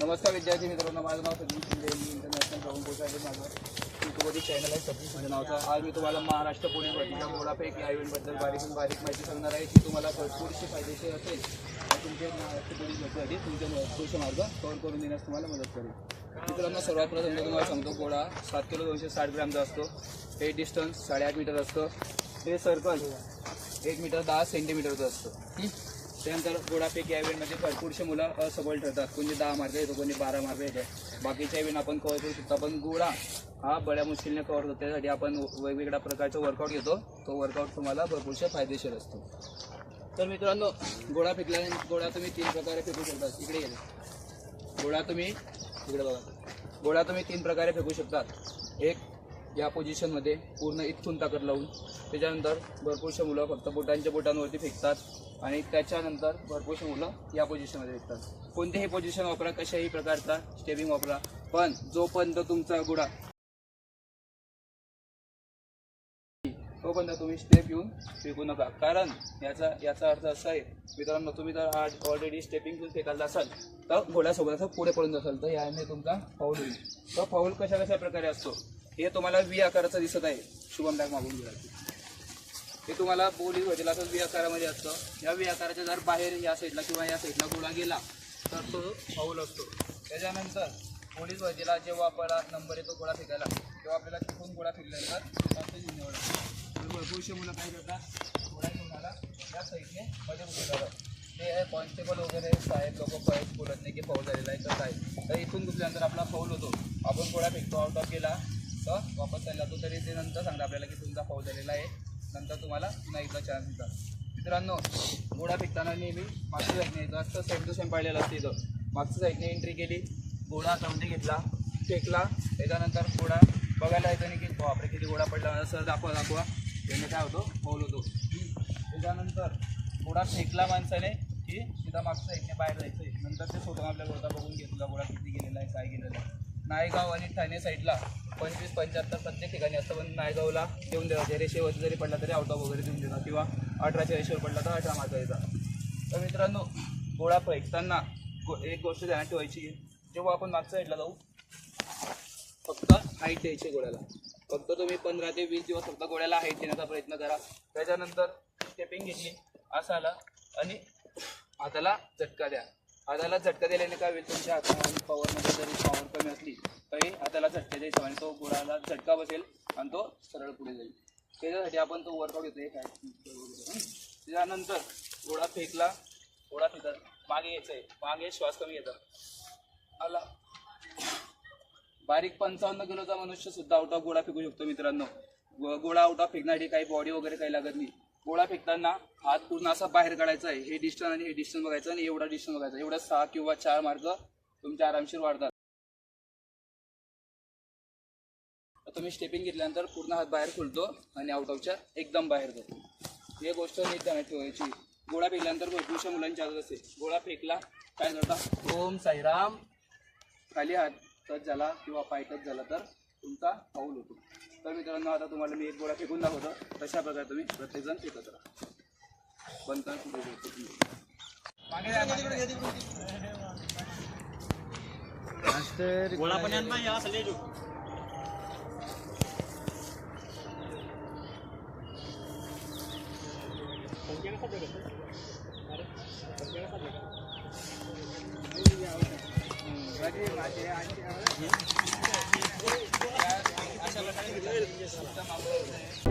नमस्कार विद्यार्थी मित्रांनो माझं नाव सचिन शिंदे मी इंटरनॅशनल ग्राउंड कोच आहे. माझं यूट्यूबवरती चॅनल आहे सचिन शिंदे नावचा. आज मी तुम्हाला महाराष्ट्र पुणे भरतीच्या गोडापैक या इव्हेंटबद्दल बारीकून बारीक माहिती सांगणार आहे. जी तुम्हाला भरपूरशी फायदेशीर असेल तुमचे महाराष्ट्र पोलीस भरतीसाठी तुमचे मार्ग कव्हर करून देण्यास तुम्हाला मदत करेल. मित्रांनो सर्वात प्रथम मी तुम्हाला सांगतो गोळा सात किलो दोनशे साठ ग्रॅमचा असतो. हे डिस्टन्स साडेआठ मीटर असतं. हे सर्कल एक मीटर दहा सेंटीमीटरचं असतं. त्यानंतर गोडापैकी या इव्हेंटमध्ये भरपूरशी मुलं असबल ठरतात. कोणी दहा मार्क येतो कोणी बारा मार्क येतो बाकीच्या इव्हेंट आपण कव्हर करू शकतो. पण गोळा हा बड्या मुश्किलने कव्हर होतो त्यासाठी आपण वेगवेगळ्या प्रकारचा वर्कआउट घेतो. तो वर्कआउट तुम्हाला भरपूरशा फायदेशीर असतो. तर मित्रांनो गोळा फेकल्याने गोळा तुम्ही तीन प्रकारे फेकू शकता इकडे गेले गोळा तुम्ही इकडे बघा. गोळा तुम्ही तीन प्रकारे फेकू शकतात. एक या पोझिशनमध्ये पूर्ण इथून ताकद लावून त्याच्यानंतर भरपूरशे मुलं फक्त बोटांच्या बोटांवरती फेकतात आणि त्याच्यानंतर भरपूरशे मुलं या पोझिशनमध्ये फेकतात. कोणतेही पोझिशन वापरा कशाही प्रकारचा स्टेपिंग वापरा पण जोपर्यंत तुमचा गुडा तोपर्यंत तुम्ही स्टेप येऊन फेकू नका. कारण याचा याचा अर्थ असा आहे मित्रांनो तुम्ही जर आज ऑलरेडी स्टेपिंग घेऊन फेकायला असाल तर घोड्यासोबत असं पुढे पडून जासाल तर याने तुमचा फाऊल होईल. तर फाऊल कशा कशा प्रकारे असतो? हे तुम्हाला वी आकाराचं दिसत आहे. शुभम बॅग मागून घ्या. हे तुम्हाला बोली होतील असं आकारामध्ये असतं. या वी आकाराच्या जर बाहेर या साईडला किंवा या साईडला गोळा गेला तर तो फाऊल असतो. त्याच्यानंतर पोलीस वजेला जेव्हा आपल्याला नंबर येतो गोळा फेकायला तेव्हा आपल्याला तिथून गोळा फेकल्यानंतर जास्त निवड तर मुलं काय करतात? गोळा घेऊन आला. या साईडने मध्ये घुसतात ते आहे कॉन्स्टेबल वगैरे साहेब लोक पाहिजे बोलत नाही की पाऊल झालेला आहे तर काय तर इथून घुसल्यानंतर आपला फाऊल होतो. आपण गोळा फेकतो आउट ऑफ गेला. तर वापस चालला तो तरी ते नंतर सांगता आपल्याला की तुमचा फाऊल झालेला आहे. नंतर तुम्हाला पुन्हा एकदा चान्स देतात मित्रांनो गोळा फेकताना नेहमी मागच्या साईडने जास्त सेम टू सेम पाहिलेलं असते इथं. मागच्या साईडने एंट्री केली. गोळा काउंटी घेतला. फेकला. त्याच्यानंतर गोळा बघायला येतो नाही की बापरे किती गोळा पडला. असं दाखवा दाखवा. त्याने काय होतो? फाऊल होतो. त्याच्यानंतर गोळा फेकला माणसाने की सुद्धा मागच्या साईडने बाहेर जायचं नंतर ते स्वतः आपल्या गोळा बघून घेतला गोळा किती गेलेला आहे काय गेलेला आहे. नायगाव आणि ठाणे साईडला पंचवीस पंच्याहत्तर प्रत्येक ठिकाणी असतं. पण नायगावला देऊन देतात रेषेवरती जरी पडला तरी आउट ऑफ वगैरे देऊन देतात किंवा अठराच्या रेषेवर पडला तर अठरा मार्क येतात. तर मित्रांनो गोळा फेकताना गो एक गोष्ट ध्यानात ठेवायची. जेव्हा आपण मागच्या साईडला जाऊ फक्त हाईट द्यायची गोळ्याला. फक्त तुम्ही पंधरा ते वीस दिवस फक्त गोळ्याला हाईट देण्याचा प्रयत्न करा. त्याच्यानंतर स्टेपिंग घेतली असं आला आणि हाताला झटका द्या. हाताला झटका दिल्याने काय होईल? तुमच्या हाताला पॉवरमध्ये जरी पॉवर कमी असली तरी हाताला आणि तो गोळाला झटका बसेल आणि तो सरळ पुढे जाईल. त्याच्यासाठी आपण तो वर्कआउट येतो काय त्याच्यानंतर गोळा फेकला. गोळा फेकत मागे यायचं आहे मागे श्वास कमी येतात आला. बारीक पंचावन्न किलोचा मनुष्य सुद्धा आउट ऑफ गोळा फेकू शकतो मित्रांनो. गोळा आउट ऑफ फेकण्यासाठी काही बॉडी वगैरे काही लागत नाही. गोळा फेकताना हात पूर्ण असा बाहेर काढायचा आहे. हे डिस्टन्स आणि हे डिस्टन्स बघायचं आणि एवढा डिस्टन्स बघायचा. एवढा सहा किंवा चार मार्क तुमच्या आरामशीर वाढतात. तुम्ही स्टेपिंग घेतल्यानंतर पूर्ण हात बाहेर खुलतो आणि आउट ऑफच्या एकदम बाहेर जातो. हे गोष्ट एकदम ध्यानात ठेवायची गोळा फेकल्यानंतर भरपूरशा मुलांची आदत असते गोळा फेकला काय करता ओम साईराम. खाली हात टच झाला किंवा पाय टच झाला तर तुमचा पाऊल होतो. तर मित्रांनो आता तुम्हाला मी एक गोळा फेकून दाखवतो. तशा प्रकारे तुम्ही प्रत्येकजण फेकत राहा. बंद करा तुम्ही. गोळा पण यांना या